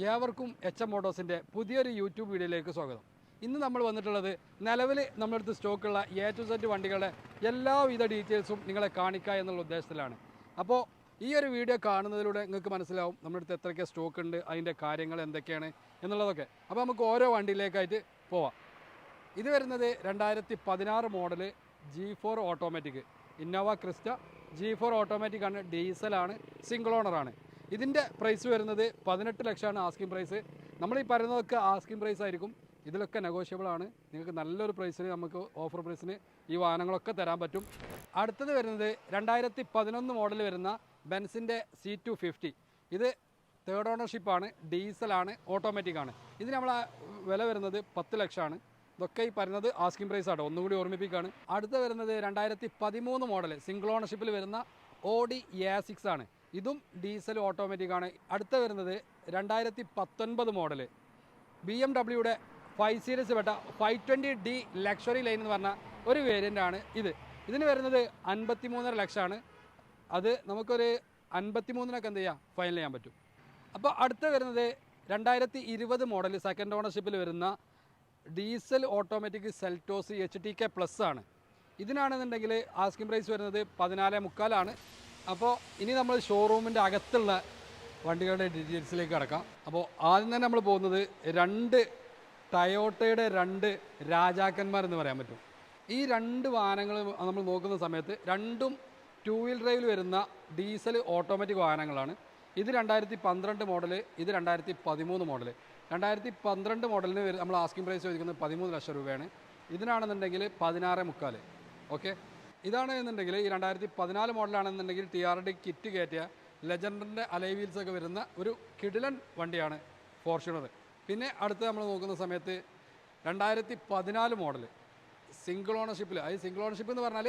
ഏവർക്കും H M മോട്ടോസിന്റെ പുതിയൊരു YouTube വീഡിയോയിലേക്ക് സ്വാഗതം. ഇന്ന് നമ്മൾ വന്നിട്ടുള്ളത് നിലവിൽ നമ്മളടുത്ത് സ്റ്റോക്കുള്ള എ ടു സെറ്റ് വണ്ടികളുടെ എല്ലാവിധ ഡീറ്റെയിൽസും നിങ്ങളെ കാണിക്കുക എന്നുള്ള ഉദ്ദേശത്തിലാണ്. അപ്പോൾ ഈ ഒരു വീഡിയോ കാണുന്നതിലൂടെ നിങ്ങൾക്ക് മനസ്സിലാവും നമ്മുടെ എത്രയൊക്കെ സ്റ്റോക്ക് ഉണ്ട് അതിന്റെ കാര്യങ്ങൾ എന്തൊക്കെയാണ് എന്നുള്ളതൊക്കെ. അപ്പോൾ നമുക്ക് ഓരോ വണ്ടിയിലേക്കായിട്ട് പോവാം. ഇത് വരുന്നത് രണ്ടായിരത്തി പതിനാറ് model G four automatic Innova Crysta G four automatic ആണ് ഡീസലാണ് സിംഗിൾ ഓണറാണ് ഇതിന്റെ പ്രൈസ് വരുന്നത് പതിനെട്ട് ലക്ഷമാണ് ആസ്കിംഗ് പ്രൈസ് നമ്മൾ ഈ പറയുന്നതൊക്കെ ആസ്കിംഗ് പ്രൈസ് ആയിരിക്കും. ഇതിലൊക്കെ നെഗോഷ്യബിൾ ആണ്. നിങ്ങൾക്ക് നല്ലൊരു പ്രൈസിന് നമുക്ക് ഓഫർ പ്രൈസിന് ഈ വാഹനങ്ങളൊക്കെ തരാൻ പറ്റും. അടുത്തത് വരുന്നത് രണ്ടായിരത്തി പതിനൊന്ന് മോഡൽ വരുന്ന ബെൻസിന്റെ സി ടു ഫിഫ്റ്റി ഇത് തേർഡ് ഓണർഷിപ്പാണ് ഡീസലാണ് ഓട്ടോമാറ്റിക് ആണ് ഇതിന് നമ്മൾ വില വരുന്നത് പത്ത് ലക്ഷമാണ്. ഇതൊക്കെ ഈ പറയുന്നത് ആസ്കിംഗ് പ്രൈസ് ആട്ടോ. ഒന്നുകൂടി ഓർമ്മിപ്പിക്കുകയാണ് അടുത്ത വരുന്നത് രണ്ടായിരത്തി പതിമൂന്ന് മോഡൽ സിംഗിൾ ഓണർഷിപ്പിൽ വരുന്ന ഓഡി എ സിക്സ് ആണ്. ഇതും ഡീസൽ ഓട്ടോമാറ്റിക് ആണ്. അടുത്ത വരുന്നത് രണ്ടായിരത്തി പത്തൊൻപത് മോഡൽ ബി എം ഡബ്ല്യൂടെ ഫൈവ് സീരീസ് പെട്ട five twenty d luxury line എന്ന് പറഞ്ഞ ഒരു വേരിയന്റ് ആണ് ഇത്. ഇതിന് വരുന്നത് അൻപത്തി മൂന്നര ലക്ഷമാണ്. അത് നമുക്കൊരു അൻപത്തി മൂന്നിനൊക്കെ എന്ത് ചെയ്യാം? ഫൈനൽ ചെയ്യാൻ പറ്റും. അപ്പോൾ അടുത്ത വരുന്നത് രണ്ടായിരത്തി ഇരുപത് മോഡൽ സെക്കൻഡ് ഓണർഷിപ്പിൽ വരുന്ന diesel automatic Seltos H T K plus ആണ്. ഇതിനാണെന്നുണ്ടെങ്കിൽ ആസ്കിംഗ് പ്രൈസ് വരുന്നത് പതിനാല് മുക്കാലാണ് അപ്പോൾ ഇനി നമ്മൾ ഷോറൂമിന്റെ അകത്തുള്ള വണ്ടികളുടെ ഡീറ്റെയിൽസിലേക്ക് കടക്കാം. അപ്പോൾ ആദ്യം തന്നെ നമ്മൾ പോകുന്നത് രണ്ട് ടയോട്ടയുടെ രണ്ട് രാജാക്കന്മാരെന്ന് പറയാൻ പറ്റും. ഈ രണ്ട് വാഹനങ്ങൾ നമ്മൾ നോക്കുന്ന സമയത്ത് രണ്ടും ടു വീൽ ഡ്രൈവിൽ വരുന്ന ഡീസൽ ഓട്ടോമാറ്റിക് വാഹനങ്ങളാണ്. ഇത് രണ്ടായിരത്തി പന്ത്രണ്ട് മോഡൽ ഇത് രണ്ടായിരത്തി പതിമൂന്ന് മോഡൽ രണ്ടായിരത്തി പന്ത്രണ്ട് മോഡലിന് നമ്മൾ ആസ്കിംഗ് പ്രൈസ് ചോദിക്കുന്നത് പതിമൂന്ന് ലക്ഷം രൂപയാണ്. ഇതിനാണെന്നുണ്ടെങ്കിൽ പതിനാറ് മുക്കാൽ ഓക്കെ ഇതാണ് എന്നുണ്ടെങ്കിൽ ഈ രണ്ടായിരത്തി പതിനാല് മോഡലാണെന്നുണ്ടെങ്കിൽ ടി ആർ ഡി കിറ്റ് കയറ്റിയ ലെജൻഡറിന്റെ അലൈ വീൽസ് ഒക്കെ വരുന്ന ഒരു കിടിലൻ വണ്ടിയാണ് ഫോർച്യൂണർ. പിന്നെ അടുത്ത് നമ്മൾ നോക്കുന്ന സമയത്ത് രണ്ടായിരത്തി പതിനാല് മോഡൽ സിംഗിൾ ഓണർഷിപ്പിൽ അത് സിംഗിൾ ഓണർഷിപ്പ് എന്ന് പറഞ്ഞാൽ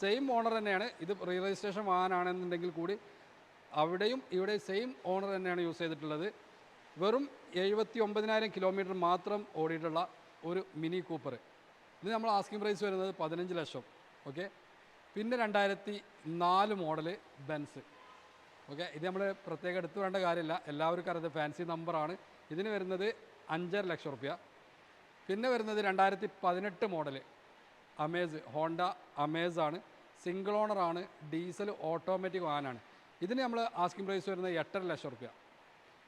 സെയിം ഓണർ തന്നെയാണ്. ഇത് റീ രജിസ്ട്രേഷൻ വാഹനമാണെന്നുണ്ടെങ്കിൽ കൂടി അവിടെയും ഇവിടെ സെയിം ഓണർ തന്നെയാണ് യൂസ് ചെയ്തിട്ടുള്ളത്. വെറും എഴുപത്തി ഒമ്പതിനായിരം കിലോമീറ്റർ മാത്രം ഓടിയിട്ടുള്ള ഒരു മിനി കൂപ്പർ. ഇത് നമ്മൾ ആസ്കിംഗ് പ്രൈസ് വരുന്നത് പതിനഞ്ച് ലക്ഷം. ഓക്കെ പിന്നെ രണ്ടായിരത്തി നാല് മോഡൽ ബെൻസ്. ഓക്കെ ഇത് നമ്മൾ പ്രത്യേകം എടുത്തു വേണ്ട കാര്യമില്ല. എല്ലാവർക്കും അറിയാം ഫാൻസി നമ്പറാണ് ഇതിന് വരുന്നത് അഞ്ചര ലക്ഷം റുപ്യ. പിന്നെ വരുന്നത് രണ്ടായിരത്തി പതിനെട്ട് മോഡൽ അമേസ് ഹോണ്ട അമേസ് ആണ്. സിംഗിൾ ഓണർ ആണ്. ഡീസൽ ഓട്ടോമാറ്റിക് വാനാണ്. ഇതിന് നമ്മൾ ആസ്കിംഗ് പ്രൈസ് വരുന്നത് എട്ടര ലക്ഷം റുപ്യ.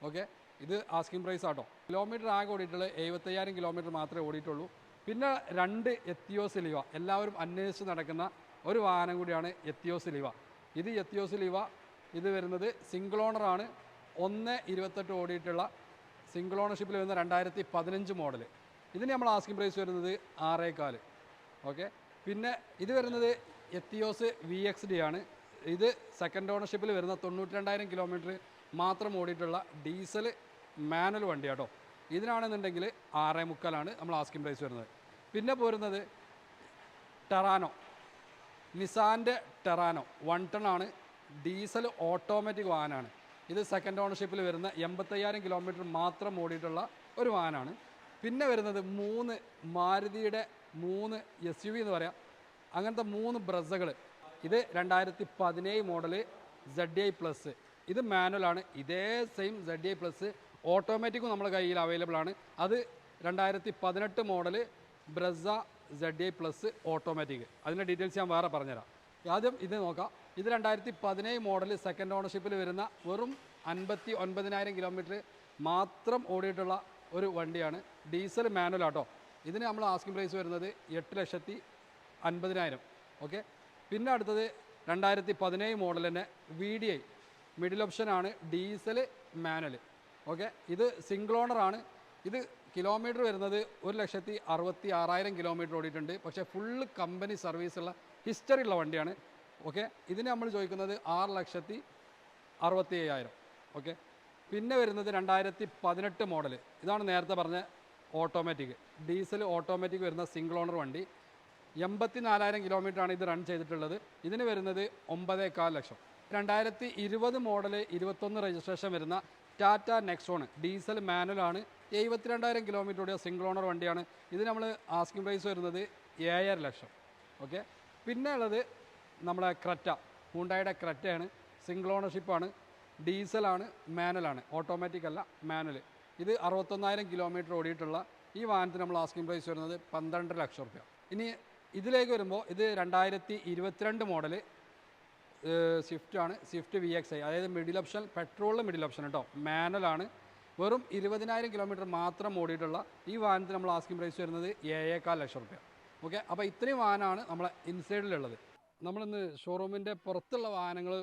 ഓക്കെ ഇത് ആസ്കിംഗ് പ്രൈസ് ആട്ടോ. കിലോമീറ്റർ ആകെ ഓടിയിട്ടുള്ളത് എഴുപത്തയ്യായിരം കിലോമീറ്റർ മാത്രമേ ഓടിയിട്ടുള്ളൂ. പിന്നെ രണ്ട് എത്തിയോസ് ലിവ എല്ലാവരും അന്വേഷിച്ച് നടക്കുന്ന ഒരു വാഹനം കൂടിയാണ് എത്തിയോസ് ലിവ ഇത് എത്തിയോസ് ലിവ ഇത് വരുന്നത് സിംഗിൾ ഓണറാണ് ഒന്ന് ഇരുപത്തെട്ട് ഓടിയിട്ടുള്ള സിംഗിൾ ഓണർഷിപ്പിൽ വരുന്ന രണ്ടായിരത്തി പതിനഞ്ച് മോഡൽ ഇതിന് നമ്മൾ ആസ്കിംഗ് പ്രൈസ് വരുന്നത് ആറേക്കാൽ ഓക്കെ പിന്നെ ഇത് വരുന്നത് എത്തിയോസ് വി എക്സ് ഡി ആണ്. ഇത് സെക്കൻഡ് ഓണർഷിപ്പിൽ വരുന്ന തൊണ്ണൂറ്റി രണ്ടായിരം കിലോമീറ്റർ മാത്രം ഓടിയിട്ടുള്ള ഡീസൽ മാനുവൽ വണ്ടിയാട്ടോ. ഇതിനാണെന്നുണ്ടെങ്കിൽ ആറേ മുക്കാലാണ് നമ്മൾ ആസ്കിംഗ് പ്രൈസ് വരുന്നത്. പിന്നെ പോരുന്നത് ടെറാനോ നിസാന്റെ ടെറാനോ വൺ ടൺ ആണ്. ഡീസൽ ഓട്ടോമാറ്റിക് വാഹനമാണ്. ഇത് സെക്കൻഡ് ഓണർഷിപ്പിൽ വരുന്ന എൺപത്തയ്യായിരം കിലോമീറ്റർ മാത്രം ഓടിയിട്ടുള്ള ഒരു വാഹനമാണ്. പിന്നെ വരുന്നത് മൂന്ന് മാരുതിയുടെ മൂന്ന് എസ് യു വി എന്ന് പറയാം. അങ്ങനത്തെ മൂന്ന് ബ്രസ്സുകൾ ഇത് രണ്ടായിരത്തി പതിനേഴ് മോഡൽ സെഡ് ഐ പ്ലസ് ഇത് മാനുവലാണ് ഇതേ സെയിം സെഡ് ഐ പ്ലസ് ഓട്ടോമാറ്റിക്കും നമ്മുടെ കയ്യിൽ അവൈലബിൾ ആണ്. അത് രണ്ടായിരത്തി പതിനെട്ട് model Brezza Z I plus automatic അതിന്റെ ഡീറ്റെയിൽസ് ഞാൻ വേറെ പറഞ്ഞുതരാം. ആദ്യം ഇത് നോക്കാം. ഇത് രണ്ടായിരത്തി പതിനേഴ് മോഡൽ സെക്കൻഡ് ഓണർഷിപ്പിൽ വരുന്ന വെറും അൻപത്തി ഒൻപതിനായിരം കിലോമീറ്റർ മാത്രം ഓടിയിട്ടുള്ള ഒരു വണ്ടിയാണ്. ഡീസൽ മാനുവൽ ആട്ടോ. ഇതിന് നമ്മൾ ആസ്കിംഗ് പ്രൈസ് വരുന്നത് എട്ട് ലക്ഷത്തി അൻപതിനായിരം ഓക്കെ പിന്നെ അടുത്തത് രണ്ടായിരത്തി പതിനേഴ് മോഡൽ തന്നെ വി ഡി ഐ മിഡിൽ ഓപ്ഷനാണ് ഡീസൽ മാനുവൽ ഓക്കെ. ഇത് സിംഗിൾ ഓണറാണ് ഇത് കിലോമീറ്റർ വരുന്നത് ഒരു ലക്ഷത്തി അറുപത്തി ആറായിരം കിലോമീറ്റർ ഓടിയിട്ടുണ്ട്. പക്ഷേ ഫുള്ള് കമ്പനി സർവീസുള്ള ഹിസ്റ്ററി ഉള്ള വണ്ടിയാണ്. ഓക്കെ. ഇതിന് നമ്മൾ ചോദിക്കുന്നത് ആറ് ലക്ഷത്തി അറുപത്തി അയ്യായിരം ഓക്കെ. പിന്നെ വരുന്നത് രണ്ടായിരത്തി പതിനെട്ട് മോഡൽ ഇതാണ് നേരത്തെ പറഞ്ഞ ഓട്ടോമാറ്റിക് ഡീസൽ ഓട്ടോമാറ്റിക് വരുന്ന സിംഗിൾ ഓണർ വണ്ടി. എൺപത്തി നാലായിരം കിലോമീറ്ററാണ് ഇത് റൺ ചെയ്തിട്ടുള്ളത്. ഇതിന് വരുന്നത് ഒമ്പതേകാൽ ലക്ഷം. രണ്ടായിരത്തി ഇരുപത് മോഡൽ ഇരുപത്തൊന്ന് രജിസ്ട്രേഷൻ വരുന്ന ടാറ്റ നെക്സോൺ ഡീസൽ മാനുവൽ ആണ്. എഴുപത്തിരണ്ടായിരം കിലോമീറ്റർ ഓടിയ സിംഗിൾ ഓണർ വണ്ടിയാണ്. ഇത് നമ്മൾ ആസ്കിംഗ് പ്രൈസ് വരുന്നത് ഏഴര ലക്ഷം. ഓക്കെ പിന്നെ ഉള്ളത് നമ്മളെ ക്രറ്റ ഹൂണ്ടായുടെ ക്രറ്റയാണ് സിംഗിൾ ഓണർഷിപ്പാണ് ഡീസലാണ് മാനുവലാണ് ഓട്ടോമാറ്റിക് അല്ല മാനുവൽ ഇത് അറുപത്തൊന്നായിരം കിലോമീറ്റർ ഓടിയിട്ടുള്ള ഈ വാഹനത്തിന് നമ്മൾ ആസ്കിംഗ് പ്രൈസ് വരുന്നത് പന്ത്രണ്ടര ലക്ഷം റുപ്യ. ഇനി ഇതിലേക്ക് വരുമ്പോൾ ഇത് രണ്ടായിരത്തി ഇരുപത്തിരണ്ട് മോഡൽ സ്വിഫ്റ്റ് ആണ്. സ്വിഫ്റ്റ് വി എക്സ് ഐ അതായത് മിഡിൽ ഓപ്ഷൻ പെട്രോളിൽ മിഡിൽ ഓപ്ഷൻ കേട്ടോ മാനുവലാണ് വെറും ഇരുപതിനായിരം കിലോമീറ്റർ മാത്രം ഓടിയിട്ടുള്ള ഈ വാഹനത്തിന് നമ്മൾ ആസ്കിംഗ് പ്രൈസ് വരുന്നത് ഏഴേക്കാൽ ലക്ഷം റുപ്യ. ഓക്കെ അപ്പോൾ ഇത്രയും വാഹനമാണ് നമ്മളെ ഇൻസൈഡിലുള്ളത് നമ്മളിന്ന് ഷോറൂമിന്റെ പുറത്തുള്ള വാഹനങ്ങൾ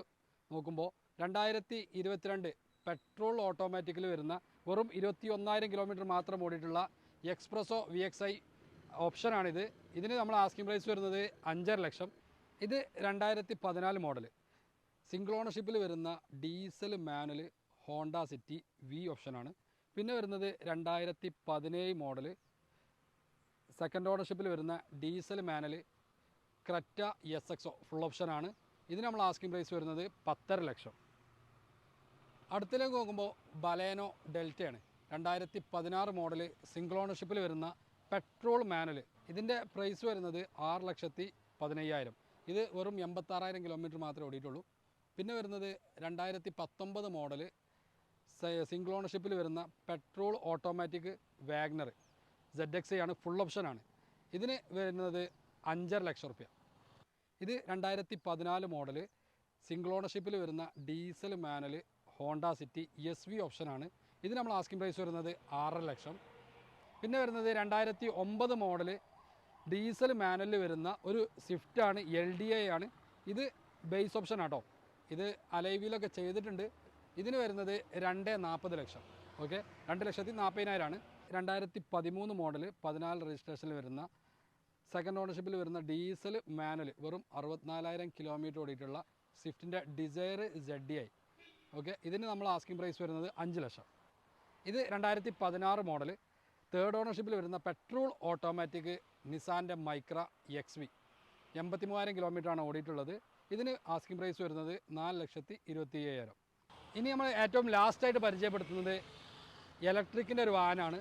നോക്കുമ്പോൾ രണ്ടായിരത്തി ഇരുപത്തിരണ്ട് പെട്രോൾ ഓട്ടോമാറ്റിക്കിൽ വരുന്ന വെറും ഇരുപത്തി ഒന്നായിരം കിലോമീറ്റർ മാത്രം ഓടിയിട്ടുള്ള S Presso V X I ഓപ്ഷനാണിത് ഇതിന് നമ്മൾ ആസ്കിംഗ് പ്രൈസ് വരുന്നത് അഞ്ചര ലക്ഷം. ഇത് രണ്ടായിരത്തി പതിനാല് മോഡൽ സിംഗിൾ ഓണർഷിപ്പിൽ വരുന്ന diesel manual Honda City V ഓപ്ഷനാണ് പിന്നെ വരുന്നത് രണ്ടായിരത്തി പതിനേഴ് മോഡൽ സെക്കൻഡ് ഓണർഷിപ്പിൽ വരുന്ന ഡീസൽ മാനുവൽ ക്രറ്റ എസ് എക്സോ ഫുൾ ഓപ്ഷനാണ് ഇതിന് നമ്മൾ ആസ്കിംഗ് പ്രൈസ് വരുന്നത് പത്തര ലക്ഷം. അടുത്തിലേക്ക് നോക്കുമ്പോൾ ബലേനോ ഡെൽറ്റയാണ് രണ്ടായിരത്തി പതിനാറ് മോഡൽ സിംഗിൾ ഓണർഷിപ്പിൽ വരുന്ന പെട്രോൾ മാനുവൽ ഇതിന്റെ പ്രൈസ് വരുന്നത് ആറ് ലക്ഷത്തി പതിനയ്യായിരം. ഇത് വെറും എൺപത്താറായിരം കിലോമീറ്റർ മാത്രമേ ഓടിയിട്ടുള്ളൂ. പിന്നെ വരുന്നത് രണ്ടായിരത്തി പത്തൊമ്പത് മോഡൽ സിംഗിൾ ഓണർഷിപ്പിൽ വരുന്ന petrol automatic wagon R Z X ആണ് ഫുൾ ഓപ്ഷനാണ് ഇതിന് വരുന്നത് അഞ്ചര ലക്ഷം റുപ്യ. ഇത് രണ്ടായിരത്തി പതിനാല് മോഡൽ സിംഗിൾ ഓണർഷിപ്പിൽ വരുന്ന diesel manual Honda City S V ഓപ്ഷനാണ് ഇത് നമ്മൾ ആസ്കിംഗ് പ്രൈസ് വരുന്നത് ആറര ലക്ഷം. പിന്നെ വരുന്നത് രണ്ടായിരത്തി ഒമ്പത് മോഡൽ ഡീസൽ മാനുവലിൽ വരുന്ന ഒരു സ്വിഫ്റ്റാണ് എൽ ഡി ഐ ആണ്. ഇത് ബേസ് ഓപ്ഷൻ ആട്ടോ. ഇത് അലൈവിലൊക്കെ ചെയ്തിട്ടുണ്ട്. ഇതിന് വരുന്നത് രണ്ട് നാൽപ്പത് ലക്ഷം. ഓക്കെ രണ്ട് ലക്ഷത്തി നാൽപ്പതിനായിരമാണ് രണ്ടായിരത്തി പതിമൂന്ന് മോഡൽ പതിനാല് രജിസ്ട്രേഷനിൽ വരുന്ന സെക്കൻഡ് ഓണർഷിപ്പിൽ വരുന്ന ഡീസൽ മാനുവൽ വെറും അറുപത്തിനാലായിരം കിലോമീറ്റർ ഓടിയിട്ടുള്ള സ്വിഫ്റ്റിന്റെ ഡിസയർ സെഡ് ഐ ഓക്കെ ഇതിന് നമ്മൾ ആസ്കിംഗ് പ്രൈസ് വരുന്നത് അഞ്ച് ലക്ഷം. ഇത് രണ്ടായിരത്തി പതിനാറ് മോഡൽ തേർഡ് ഓണർഷിപ്പിൽ വരുന്ന പെട്രോൾ ഓട്ടോമാറ്റിക് നിസാന്റെ മൈക്ര എക്സ് വി എൺപത്തി മൂവായിരം കിലോമീറ്ററാണ് ഓടിയിട്ടുള്ളത്. ഇതിന് ആസ്കിംഗ് പ്രൈസ് വരുന്നത് നാല് ലക്ഷത്തി ഇരുപത്തി അയ്യായിരം ഇനി നമ്മൾ ഏറ്റവും ലാസ്റ്റായിട്ട് പരിചയപ്പെടുത്തുന്നത് ഇലക്ട്രിക്കിന്റെ ഒരു വാഹനമാണ്.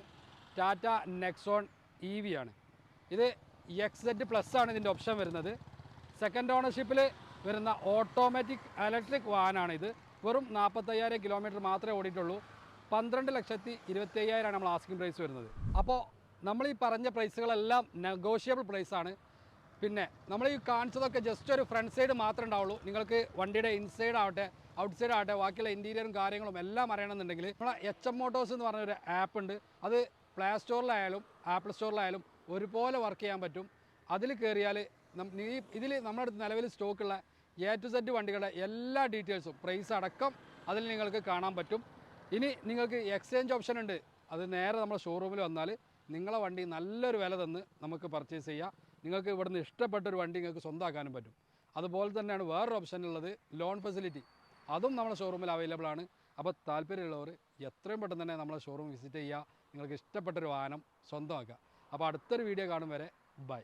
ടാറ്റ നെക്സോൺ ഇ വി ആണ്. ഇത് എക്സ് സെഡ് പ്ലസ് ആണ് ഇതിന്റെ ഓപ്ഷൻ വരുന്നത്. സെക്കൻഡ് ഓണർഷിപ്പിൽ വരുന്ന ഓട്ടോമാറ്റിക് ഇലക്ട്രിക് വാഹനമാണ് ഇത് വെറും നാൽപ്പത്തയ്യായിരം കിലോമീറ്റർ മാത്രമേ ഓടിയിട്ടുള്ളൂ. പന്ത്രണ്ട് ലക്ഷത്തി ഇരുപത്തി അയ്യായിരമാണ് നമ്മൾ ആസ്കിംഗ് പ്രൈസ് വരുന്നത്. അപ്പോൾ നമ്മൾ ഈ പറഞ്ഞ പ്രൈസുകളെല്ലാം നെഗോഷ്യബിൾ പ്രൈസാണ് പിന്നെ നമ്മൾ ഈ കാണിച്ചതൊക്കെ ജസ്റ്റ് ഒരു ഫ്രണ്ട് സൈഡ് മാത്രമേ ഉണ്ടാവുള്ളൂ. നിങ്ങൾക്ക് വണ്ടിയുടെ ഇൻസൈഡ് ആവട്ടെ ഔട്ട്സൈഡ് ആവട്ടെ ബാക്കിയുള്ള ഇന്റീരിയറും കാര്യങ്ങളും എല്ലാം അറിയണമെന്നുണ്ടെങ്കിൽ നമ്മളെ എച്ച് എം മോട്ടോഴ്സ് എന്ന് പറഞ്ഞൊരു ആപ്പ് ഉണ്ട്. അത് പ്ലേ സ്റ്റോറിലായാലും ആപ്പിൾ സ്റ്റോറിലായാലും ഒരുപോലെ വർക്ക് ചെയ്യാൻ പറ്റും. അതിൽ കയറിയാൽ ഈ ഇതിൽ നമ്മുടെ അടുത്ത് നിലവിൽ സ്റ്റോക്കുള്ള എ ടു സെഡ് വണ്ടികളുടെ എല്ലാ ഡീറ്റെയിൽസും പ്രൈസ് അടക്കം അതിൽ നിങ്ങൾക്ക് കാണാൻ പറ്റും. ഇനി നിങ്ങൾക്ക് എക്സ്ചേഞ്ച് ഓപ്ഷൻ ഉണ്ട്. അത് നേരെ നമ്മുടെ ഷോറൂമിൽ വന്നാൽ നിങ്ങളെ വണ്ടി നല്ലൊരു വില തന്ന് നമുക്ക് പർച്ചേസ് ചെയ്യാം. നിങ്ങൾക്ക് ഇവിടുന്ന് ഇഷ്ടപ്പെട്ടൊരു വണ്ടി നിങ്ങൾക്ക് സ്വന്തമാക്കാനും പറ്റും. അതുപോലെ തന്നെയാണ് വേറൊരു ഓപ്ഷൻ ഉള്ളത് ലോൺ ഫെസിലിറ്റി അതും നമ്മുടെ ഷോറൂമിൽ അവൈലബിൾ ആണ്. അപ്പോൾ താല്പര്യമുള്ളവർ എത്രയും പെട്ടെന്ന് തന്നെ നമ്മളെ ഷോറൂം വിസിറ്റ് ചെയ്യുക നിങ്ങൾക്ക് ഇഷ്ടപ്പെട്ടൊരു വാഹനം സ്വന്തമാക്കുക. അപ്പോൾ അടുത്തൊരു വീഡിയോ കാണും വരെ ബൈ